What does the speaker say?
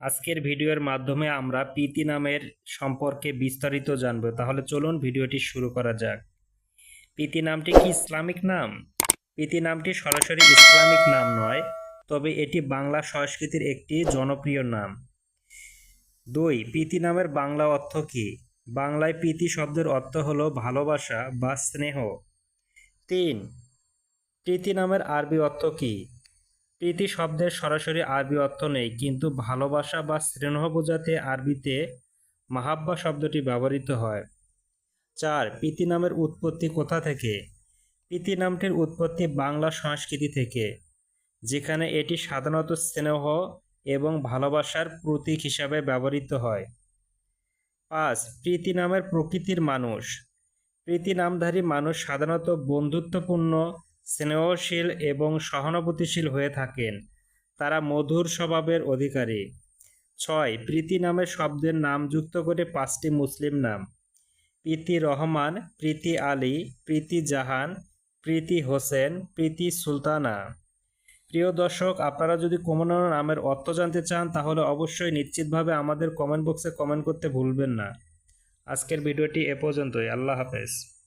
আজকের ভিডিওর মাধ্যমে আমরা প্রীতি নামের সম্পর্কে বিস্তারিত জানব। তাহলে চলুন ভিডিওটি শুরু করা যাক। প্রীতি নামটি কি ইসলামিক নাম? প্রীতি নামটি সরাসরি ইসলামিক নাম নয়, তবে এটি বাংলা সংস্কৃতির একটি জনপ্রিয় নাম। দুই, প্রীতি নামের বাংলা অর্থ কী? বাংলায় প্রীতি শব্দের অর্থ হলো ভালোবাসা বা স্নেহ। তিন, প্রীতি নামের আরবি অর্থ কী? প্রীতি শব্দের সরাসরি আরবি অর্থ নেই, কিন্তু ভালোবাসা বা স্নেহ বোঝাতে আরবিতে মাহাব্বা শব্দটি ব্যবহৃত হয়। চার, প্রীতি নামের উৎপত্তি কোথা থেকে? প্রীতি নামটির উৎপত্তি বাংলা সংস্কৃতি থেকে, যেখানে এটি সাধারণত স্নেহ এবং ভালোবাসার প্রতীক হিসাবে ব্যবহৃত হয়। পাঁচ, প্রীতি নামের প্রকৃতির মানুষ। প্রীতি নামধারী মানুষ সাধারণত বন্ধুত্বপূর্ণ স্নেহশীল এবং সহানুভূতিশীল হয়ে থাকেন। তারা মধুর স্বভাবের অধিকারী। ছয়, প্রীতি নামের শব্দের নাম যুক্ত করে পাঁচটি মুসলিম নাম। প্রীতি রহমান, প্রীতি আলী, প্রীতি জাহান, প্রীতি হোসেন, প্রীতি সুলতানা। প্রিয় দর্শক, আপনারা যদি কোনো নামের অর্থ জানতে চান, তাহলে অবশ্যই নিশ্চিতভাবে আমাদের কমেন্ট বক্সে কমেন্ট করতে ভুলবেন না। আজকের ভিডিওটি এ পর্যন্তই। আল্লাহ হাফেজ।